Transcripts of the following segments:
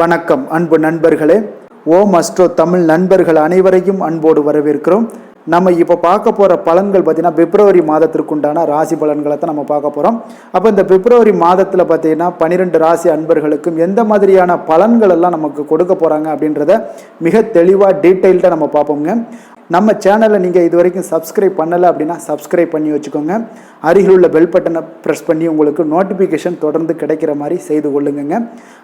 வணக்கம் அன்பு நண்பர்களே. ஓம் அஸ்ட்ரோ தமிழ் நண்பர்கள் அனைவரையும் அன்போடு வரவேற்கிறோம். நம்ம இப்போ பார்க்க போகிற பலன்கள் பார்த்தீங்கன்னா பிப்ரவரி மாதத்திற்குண்டான ராசி பலன்களை தான் நம்ம பார்க்க போகிறோம் அப்போ இந்த பிப்ரவரி மாதத்தில் பார்த்தீங்கன்னா பன்னிரெண்டு ராசி அன்பர்களுக்கும் எந்த மாதிரியான பலன்கள் எல்லாம் நமக்கு கொடுக்க போகிறாங்க அப்படின்றத மிக தெளிவாக டீட்டெயில்டாக நம்ம பார்ப்போங்க நம்ம சேனலை நீங்கள் இது வரைக்கும் சப்ஸ்கிரைப் பண்ணலை அப்படின்னா சப்ஸ்கிரைப் பண்ணி வச்சுக்கோங்க. அருகில் உள்ள பெல் பட்டனை ப்ரெஸ் பண்ணி உங்களுக்கு நோட்டிஃபிகேஷன் தொடர்ந்து கிடைக்கிற மாதிரி செய்து கொள்ளுங்கங்க.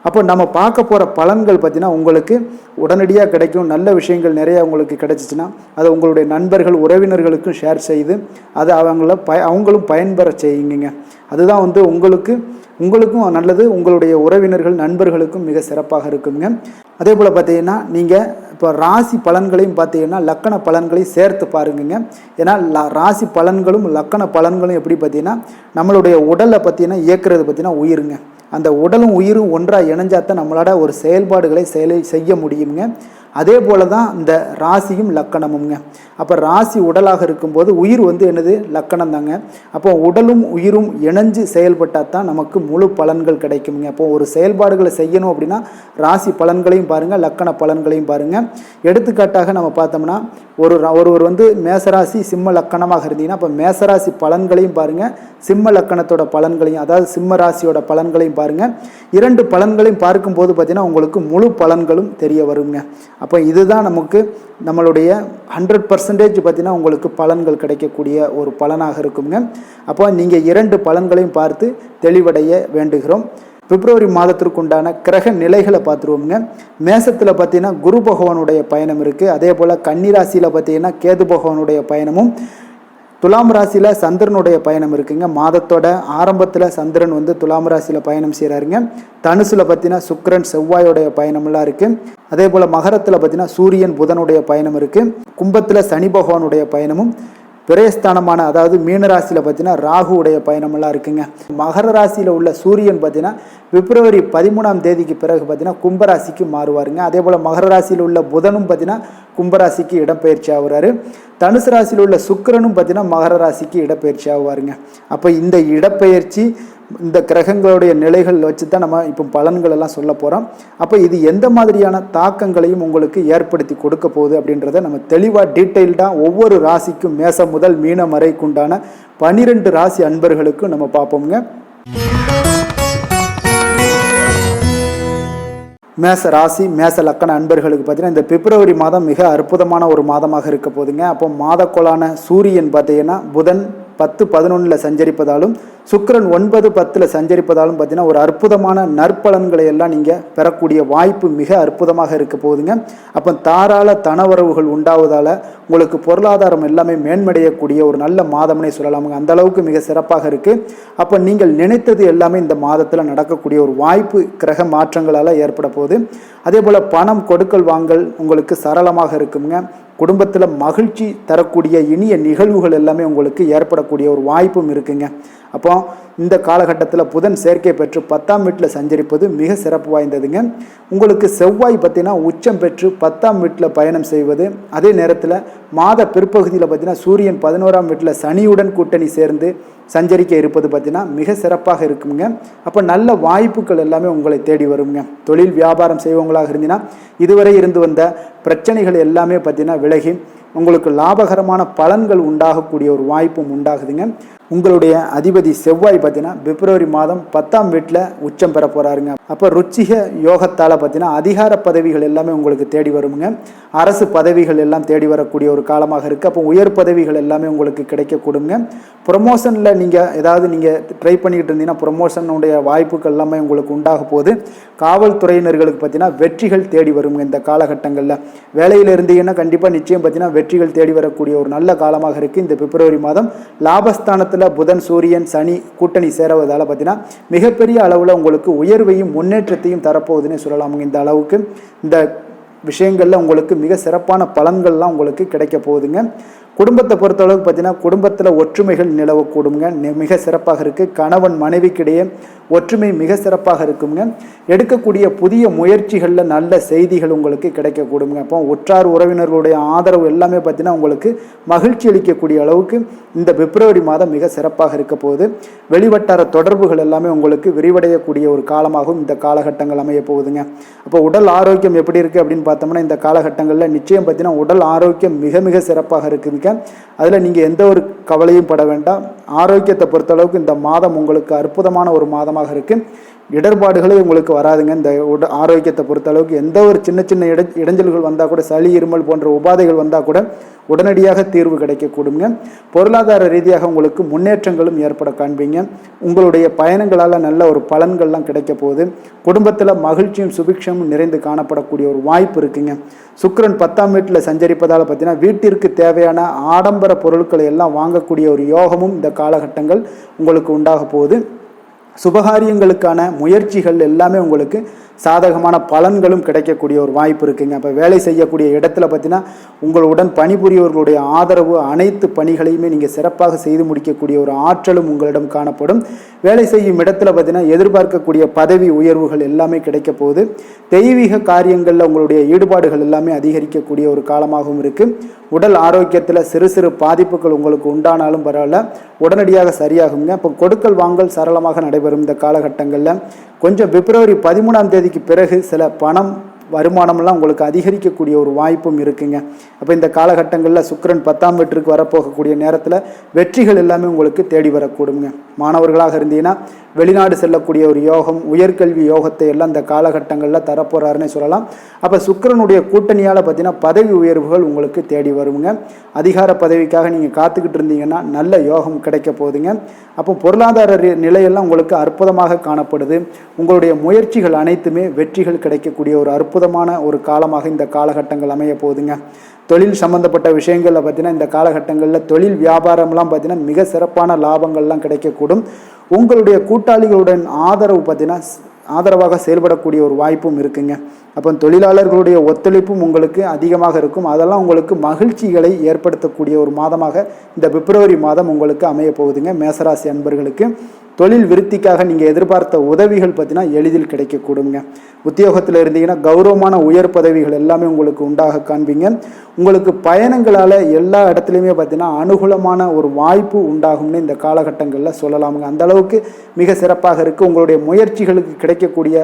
அப்போ நம்ம பார்க்க போகிற பலன்கள் பார்த்தீங்கன்னா உங்களுக்கு உடனடியாக கிடைக்கும். நல்ல விஷயங்கள் நிறையா உங்களுக்கு கிடைச்சிச்சின்னா அதை உங்களுடைய நண்பர்கள் உறவினர்களுக்கும் ஷேர் செய்து அதை அவங்கள ப அவங்களும் பயன்பெற செய்யுங்க அதுதான் வந்து உங்களுக்கு உங்களுக்கும் நல்லது. உங்களுடைய உறவினர்கள் நண்பர்களுக்கும் மிக சிறப்பாக இருக்குங்க. அதே போல் பார்த்தீங்கன்னா நீங்கள் இப்போ ராசி பலன்களையும் பார்த்தீங்கன்னா லக்கண பலன்களையும் சேர்த்து பாருங்கங்க. ஏன்னா ல- ராசி பலன்களும் லக்கண பலன்களும் எப்படி பார்த்தீங்கன்னா நம்மளுடைய உடலை பார்த்தீங்கன்னா இயக்கிறது பார்த்தீங்கன்னா உயிருங்க. அந்த உடலும் உயிரும் ஒன்றாக இணைஞ்சாதான் நம்மளால ஒரு செயல்பாடுகளை செயலை செய்ய முடியுங்க. அதே போல தான் இந்த ராசியும் லக்கணமுங்க. அப்போ ராசி உடலாக இருக்கும்போது உயிர் வந்து என்னது? லக்கணம் தாங்க அப்போ உடலும் உயிரும் இணைஞ்சு செயல்பட்டால் தான் நமக்கு முழு பலன்கள் கிடைக்குங்க. அப்போ ஒரு செயல்பாடுகளை செய்யணும் அப்படின்னா ராசி பலன்களையும் பாருங்கள் லக்கண பலன்களையும் பாருங்கள் எடுத்துக்காட்டாக நம்ம பார்த்தோம்னா ஒரு ஒருவர் வந்து மேசராசி சிம்ம லக்கணமாக இருந்தீங்கன்னா அப்போ மேசராசி பலன்களையும் பாருங்கள் சிம்ம லக்கணத்தோட பலன்களையும் அதாவது சிம்ம ராசியோட பலன்களையும் பாருங்கள் இரண்டு பலன்களையும் பார்க்கும்போது பார்த்தீங்கன்னா உங்களுக்கு முழு பலன்களும் தெரிய வருங்க. அப்போ இதுதான் நமக்கு நம்மளுடைய ஹண்ட்ரட் பர்சன்டேஜ் பார்த்தீங்கன்னா உங்களுக்கு பலன்கள் கிடைக்கக்கூடிய ஒரு பலனாக இருக்குங்க. அப்போ நீங்கள் இரண்டு பலன்களையும் பார்த்து தெளிவடைய வேண்டுகிறோம். பிப்ரவரி மாதத்திற்குண்டான கிரக நிலைகளை பார்த்துருவோம்ங்க. மேசத்தில் பார்த்தீங்கன்னா குரு பகவானுடைய பயணம் இருக்குது அதே போல் கன்னிராசியில் பார்த்தீங்கன்னா கேது பகவானுடைய பயணமும் துலாம் ராசியில் சந்திரனுடைய பயணம் இருக்குங்க. மாதத்தோட ஆரம்பத்தில் சந்திரன் வந்து துலாம் ராசியில் பயணம் செய்கிறாருங்க தனுசில் பார்த்தீங்கன்னா சுக்கரன் செவ்வாயோடைய பயணமெல்லாம் இருக்குது அதே போல் மகரத்தில் பார்த்தீங்கன்னா சூரியன் புதனுடைய பயணம் இருக்குது கும்பத்தில் சனி பகவானுடைய பயணமும் பிரேஸ்தானமான அதாவது மீன ராசியில் பார்த்தீங்கன்னா ராகுவுடைய பயணமெல்லாம் இருக்குங்க. மகர ராசியில் உள்ள சூரியன் பார்த்தீங்கன்னா பிப்ரவரி பதிமூணாம் தேதிக்கு பிறகு பார்த்தீங்கன்னா கும்பராசிக்கு மாறுவாருங்க. அதே போல் மகர ராசியில் உள்ள புதனும் பார்த்தீங்கன்னா கும்பராசிக்கு இடப்பெயர்ச்சி ஆகுறாரு. தனுசு ராசியில் உள்ள சுக்கிரனும் பார்த்தீங்கன்னா மகர ராசிக்கு இடப்பெயர்ச்சி ஆகுவாருங்க. அப்போ இந்த இடப்பெயர்ச்சி இந்த கிரகங்களுடைய நிலைகள் வச்சு தான் நம்ம இப்போ பலன்கள் எல்லாம் சொல்ல போகிறோம் அப்போ இது எந்த மாதிரியான தாக்கங்களையும் உங்களுக்கு ஏற்படுத்தி கொடுக்க போகுது அப்படின்றத நம்ம தெளிவாக டீட்டெயில்டாக ஒவ்வொரு ராசிக்கும் மேசம் முதல் மீனம் வரைக்குண்டான பனிரெண்டு ராசி அன்பர்களுக்கும் நம்ம பார்ப்போம்ங்க. மேச ராசி மேச லக்கண அன்பர்களுக்கு பார்த்தீங்கன்னா இந்த பிப்ரவரி மாதம் மிக அற்புதமான ஒரு மாதமாக இருக்க போகுதுங்க. அப்போ மாதக்கோளான சூரியன் பார்த்தீங்கன்னா புதன் பத்து பதினொன்றில் சஞ்சரிப்பதாலும் சுக்கரன் ஒன்பது பத்தில் சஞ்சரிப்பதாலும் பார்த்தீங்கன்னா ஒரு அற்புதமான நற்பலன்களை எல்லாம் நீங்கள் பெறக்கூடிய வாய்ப்பு மிக அற்புதமாக இருக்க போகுதுங்க. அப்போ தாராள தனவரவுகள் உண்டாவதால் உங்களுக்கு பொருளாதாரம் எல்லாமே மேன்மடையக்கூடிய ஒரு நல்ல மாதம்னே சொல்லலாமுங்க. அந்த அளவுக்கு மிக சிறப்பாக இருக்குது அப்போ நீங்கள் நினைத்தது எல்லாமே இந்த மாதத்தில் நடக்கக்கூடிய ஒரு வாய்ப்பு கிரக மாற்றங்களால் ஏற்பட போகுது. அதே போல் பணம் கொடுக்கல் வாங்கல் உங்களுக்கு சரளமாக இருக்குங்க. குடும்பத்தில் மகிழ்ச்சி தரக்கூடிய இனிய நிகழ்வுகள் எல்லாமே உங்களுக்கு ஏற்படக்கூடிய ஒரு வாய்ப்பும் இருக்குங்க. அப்போ இந்த காலகட்டத்தில் புதன் சேர்க்கை பெற்று பத்தாம் வீட்டில் சஞ்சரிப்பது மிக சிறப்பு வாய்ந்ததுங்க. உங்களுக்கு செவ்வாய் பார்த்தீங்கன்னா உச்சம் பெற்று பத்தாம் வீட்டில் பயணம் செய்வது அதே நேரத்தில் மாத பிற்பகுதியில் பார்த்தீங்கன்னா சூரியன் பதினோராம் வீட்டில் சனியுடன் கூட்டணி சேர்ந்து சஞ்சரிக்க இருப்பது பார்த்தீங்கன்னா மிக சிறப்பாக இருக்குங்க. அப்போ நல்ல வாய்ப்புகள் எல்லாமே உங்களை தேடி வருங்க. தொழில் வியாபாரம் செய்வவங்களாக இருந்தீங்கன்னா இதுவரை இருந்து வந்த பிரச்சனைகள் எல்லாமே பார்த்தீங்கன்னா விலகி உங்களுக்கு லாபகரமான பலன்கள் உண்டாகக்கூடிய ஒரு வாய்ப்பும் உண்டாகுதுங்க. உங்களுடைய அதிபதி செவ்வாய் பார்த்தீங்கன்னா பிப்ரவரி மாதம் பத்தாம் வீட்டில் உச்சம் பெற போகிறாருங்க அப்போ ருச்சிக யோகத்தால் பார்த்தீங்கன்னா அதிகார பதவிகள் எல்லாமே உங்களுக்கு தேடி வருங்க அரசு பதவிகள் எல்லாம் தேடி வரக்கூடிய ஒரு காலமாக இருக்குது அப்போ உயர் பதவிகள் எல்லாமே உங்களுக்கு கிடைக்கக்கூடுங்க. ப்ரொமோஷனில் நீங்கள் ஏதாவது நீங்கள் ட்ரை பண்ணிக்கிட்டு இருந்தீங்கன்னா ப்ரொமோஷனுடைய வாய்ப்புகள் எல்லாமே உங்களுக்கு உண்டாக போது காவல்துறையினர்களுக்கு பார்த்தீங்கன்னா வெற்றிகள் தேடி வருங்க இந்த காலகட்டங்களில். வேலையில் இருந்தீங்கன்னா கண்டிப்பாக நிச்சயம் பார்த்தீங்கன்னா வெற்றிகள் தேடி வரக்கூடிய ஒரு நல்ல காலமாக இருக்குது இந்த பிப்ரவரி மாதம் லாபஸ்தானத்தை லாபஸ்தானத்தில் புதன் சூரியன் சனி கூட்டணி சேருவதால் பார்த்தீங்கன்னா மிகப்பெரிய அளவில் உங்களுக்கு உயர்வையும் முன்னேற்றத்தையும் தரப்போகுதுன்னு சொல்லலாமுங்க. இந்த அளவுக்கு இந்த விஷயங்களில் உங்களுக்கு மிக சிறப்பான பலன்கள்லாம் உங்களுக்கு கிடைக்க போகுதுங்க. குடும்பத்தை பொறுத்தளவுக்கு பார்த்தீங்கன்னா குடும்பத்தில் ஒற்றுமைகள் நிலவக்கூடுங்க மிக சிறப்பாக இருக்குது கணவன் மனைவிக்கிடையே ஒற்றுமை மிக சிறப்பாக இருக்குங்க எடுக்கக்கூடிய புதிய முயற்சிகளில் நல்ல செய்திகள் உங்களுக்கு கிடைக்கக்கூடுங்க அப்போ உற்றார் உறவினர்களுடைய ஆதரவு எல்லாமே பார்த்தீங்கன்னா உங்களுக்கு மகிழ்ச்சி அளிக்கக்கூடிய அளவுக்கு இந்த பிப்ரவரி மாதம் மிக சிறப்பாக இருக்க போகுது. வெளிவட்டார தொடர்புகள் எல்லாமே உங்களுக்கு விரிவடையக்கூடிய ஒரு காலமாகவும் இந்த காலகட்டங்கள் அமைய போகுதுங்க. அப்போ உடல் ஆரோக்கியம் எப்படி இருக்குது அப்படின்னு பார்த்தோம்னா இந்த காலகட்டங்களில் நிச்சயம் பார்த்தீங்கன்னா உடல் ஆரோக்கியம் மிக மிக சிறப்பாக இருக்குதுங்க அதில் நீங்கள் எந்த ஒரு கவலையும் பட வேண்டாம். ஆரோக்கியத்தை பொறுத்தளவுக்கு இந்த மாதம் உங்களுக்கு அற்புதமான ஒரு மாதமாக இருக்குது இடர்பாடுகளே உங்களுக்கு வராதுங்க. இந்த உட ஆரோக்கியத்தை பொறுத்தளவுக்கு எந்த ஒரு சின்ன சின்ன இட இடைஞ்சல்கள் வந்தால் கூட சளி இருமல் போன்ற உபாதைகள் வந்தால் கூட உடனடியாக தீர்வு கிடைக்கக்கூடுங்க. பொருளாதார ரீதியாக உங்களுக்கு முன்னேற்றங்களும் ஏற்பட காண்பீங்க. உங்களுடைய பயணங்களால் நல்ல ஒரு பலன்கள்லாம் கிடைக்க போகுது குடும்பத்தில் மகிழ்ச்சியும் சுபிக்ஷமும் நிறைந்து காணப்படக்கூடிய ஒரு வாய்ப்பு இருக்குங்க. சுக்கிரன் பத்தாம் வீட்டில் சஞ்சரிப்பதால் பார்த்தீங்கன்னா வீட்டிற்கு தேவையான ஆடம்பர பொருட்களை எல்லாம் வாங்கக்கூடிய ஒரு யோகமும் இந்த காலகட்டங்கள் உங்களுக்கு உண்டாக போகுது. சுபகாரியங்களுக்கான முயற்சிகள் எல்லாமே உங்களுக்கு சாதகமான பலன்களும் கிடைக்கக்கூடிய ஒரு வாய்ப்பு இருக்குங்க. அப்போ வேலை செய்யக்கூடிய இடத்துல பார்த்தீங்கன்னா உங்களுடன் பணிபுரியவர்களுடைய ஆதரவு அனைத்து பணிகளையுமே நீங்கள் சிறப்பாக செய்து முடிக்கக்கூடிய ஒரு ஆற்றலும் உங்களிடம் காணப்படும். வேலை செய்யும் இடத்துல பார்த்தீங்கன்னா எதிர்பார்க்கக்கூடிய பதவி உயர்வுகள் எல்லாமே கிடைக்க போகுது. தெய்வீக காரியங்களில் உங்களுடைய ஈடுபாடுகள் எல்லாமே அதிகரிக்கக்கூடிய ஒரு காலமாகவும் இருக்குது உடல் ஆரோக்கியத்தில் சிறு சிறு பாதிப்புகள் உங்களுக்கு உண்டானாலும் பரவாயில்ல. உடனடியாக சரியாகுங்க. அப்போ கொடுக்கல் வாங்கல் சரளமாக நடைபெறும் இந்த காலகட்டங்களில். கொஞ்சம் பிப்ரவரி பதிமூணாம் தேதிக்கு பிறகு சில பணம் வருமானம்லாம் உங்களுக்கு அதிகரிக்கக்கூடிய ஒரு வாய்ப்பும் இருக்குங்க. அப்போ இந்த காலகட்டங்களில் சுக்கரன் பத்தாம் வீட்டிற்கு வரப்போகக்கூடிய நேரத்தில் வெற்றிகள் எல்லாமே உங்களுக்கு தேடி வரக்கூடுங்க. மாணவர்களாக இருந்தீங்கன்னா வெளிநாடு செல்லக்கூடிய ஒரு யோகம் உயர்கல்வி யோகத்தை எல்லாம் இந்த காலகட்டங்களில் தரப்போகிறாருன்னு சொல்லலாம். அப்போ சுக்கரனுடைய கூட்டணியால் பார்த்தீங்கன்னா பதவி உயர்வுகள் உங்களுக்கு தேடி வருங்க. அதிகார பதவிக்காக நீங்கள் காத்துக்கிட்டு இருந்தீங்கன்னா நல்ல யோகம் கிடைக்க போகுதுங்க. அப்போ பொருளாதார நிலையெல்லாம் உங்களுக்கு அற்புதமாக காணப்படுது. உங்களுடைய முயற்சிகள் அனைத்துமே வெற்றிகள் கிடைக்கக்கூடிய ஒரு அற்புதமான ஒரு காலமாக இந்த காலகட்டங்கள் அமைய போகுதுங்க. தொழில் சம்பந்தப்பட்ட விஷயங்களில் பார்த்தீங்கன்னா இந்த காலகட்டங்களில் தொழில் வியாபாரம்லாம் பார்த்தீங்கன்னா மிக சிறப்பான லாபங்கள்லாம் கிடைக்கக்கூடும். உங்களுடைய கூட்டாளிகளுடன் ஆதரவு பார்த்தீங்கன்னா ஆதரவாக செயல்படக்கூடிய ஒரு வாய்ப்பும் இருக்குங்க. அப்போ தொழிலாளர்களுடைய ஒத்துழைப்பும் உங்களுக்கு அதிகமாக இருக்கும். அதெல்லாம் உங்களுக்கு மகிழ்ச்சிகளை ஏற்படுத்தக்கூடிய ஒரு மாதமாக இந்த பிப்ரவரி மாதம் உங்களுக்கு அமைய போகுதுங்க. மேசராசி அன்பர்களுக்கு தொழில் விருத்திக்காக நீங்கள் எதிர்பார்த்த உதவிகள் பார்த்தீங்கன்னா எளிதில் கிடைக்கக்கூடுங்க. உத்தியோகத்தில் இருந்தீங்கன்னா கௌரவமான உயர் பதவிகள் எல்லாமே உங்களுக்கு உண்டாக காண்பீங்க. உங்களுக்கு பயணங்களால் எல்லா இடத்துலையுமே பார்த்தீங்கன்னா அனுகூலமான ஒரு வாய்ப்பு உண்டாகும்னு இந்த காலகட்டங்களில் சொல்லலாமுங்க. அந்த அளவுக்கு மிக சிறப்பாக இருக்குது உங்களுடைய முயற்சிகளுக்கு கிடைக்கக்கூடிய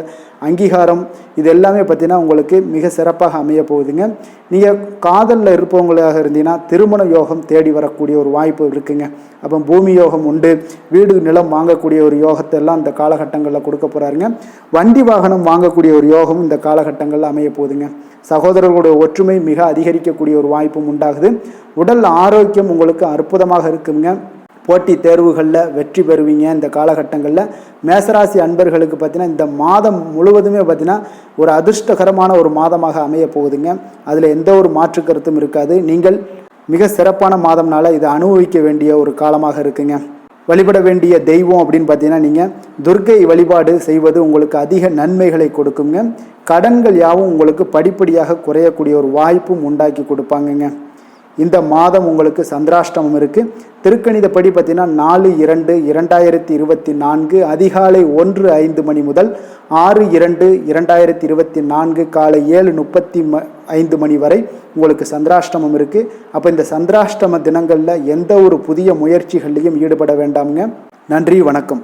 அங்கீகாரம் இது எல்லாமே பார்த்தீங்கன்னா உங்களுக்கு மிக சிறப்பாக அமைய போகுதுங்க. நீங்கள் காதலில் இருப்பவங்களாக இருந்தீங்கன்னா திருமண யோகம் தேடி வரக்கூடிய ஒரு வாய்ப்பு இருக்குங்க. அப்போ பூமி யோகம் உண்டு வீடு நிலம் வாங்கக்கூடிய ஒரு யோகத்தை எல்லாம் இந்த காலகட்டங்களில் கொடுக்க போகிறாருங்க வண்டி வாகனம் வாங்கக்கூடிய ஒரு யோகம் இந்த காலகட்டங்களில் அமைய போகுதுங்க. சகோதரர்களுடைய ஒற்றுமை மிக அதிகரிக்கக்கூடிய ஒரு வாய்ப்பும் உண்டாகுது. உடல் ஆரோக்கியம் உங்களுக்கு அற்புதமாக இருக்குங்க. போட்டி தேர்வுகளில் வெற்றி பெறுவீங்க. இந்த காலகட்டங்களில் மேசராசி அன்பர்களுக்கு பார்த்தீங்கன்னா இந்த மாதம் முழுவதுமே பார்த்தீங்கன்னா ஒரு அதிர்ஷ்டகரமான ஒரு மாதமாக அமைய போகுதுங்க. அதில் எந்த ஒரு மாற்று கருத்தும் இருக்காது. நீங்கள் மிக சிறப்பான மாதம்னால இதை அனுபவிக்க வேண்டிய ஒரு காலமாக இருக்குங்க. வழிபட வேண்டிய தெய்வம் அப்படின்னு பார்த்தீங்கன்னா நீங்கள் துர்க்கை வழிபாடு செய்வது உங்களுக்கு அதிக நன்மைகளை கொடுக்குங்க. கடன்கள் யாவும் உங்களுக்கு படிப்படியாக குறையக்கூடிய ஒரு வாய்ப்பும் உண்டாக்கி கொடுப்பாங்கங்க. இந்த மாதம் உங்களுக்கு சந்திராஷ்டமம் இருக்குது திருக்கணிதப்படி பார்த்தீங்கன்னா நாலு இரண்டு இரண்டாயிரத்தி இருபத்தி நான்கு அதிகாலை ஒன்று ஐந்து மணி முதல் ஆறு இரண்டு இரண்டாயிரத்தி இருபத்தி நான்கு காலை ஏழு முப்பத்தி ம ஐந்து மணி வரை உங்களுக்கு சந்திராஷ்டமம் இருக்குது அப்போ இந்த சந்திராஷ்டம தினங்களில் எந்த ஒரு புதிய முயற்சிகள்லையும் ஈடுபட வேண்டாமுங்க. நன்றி வணக்கம்.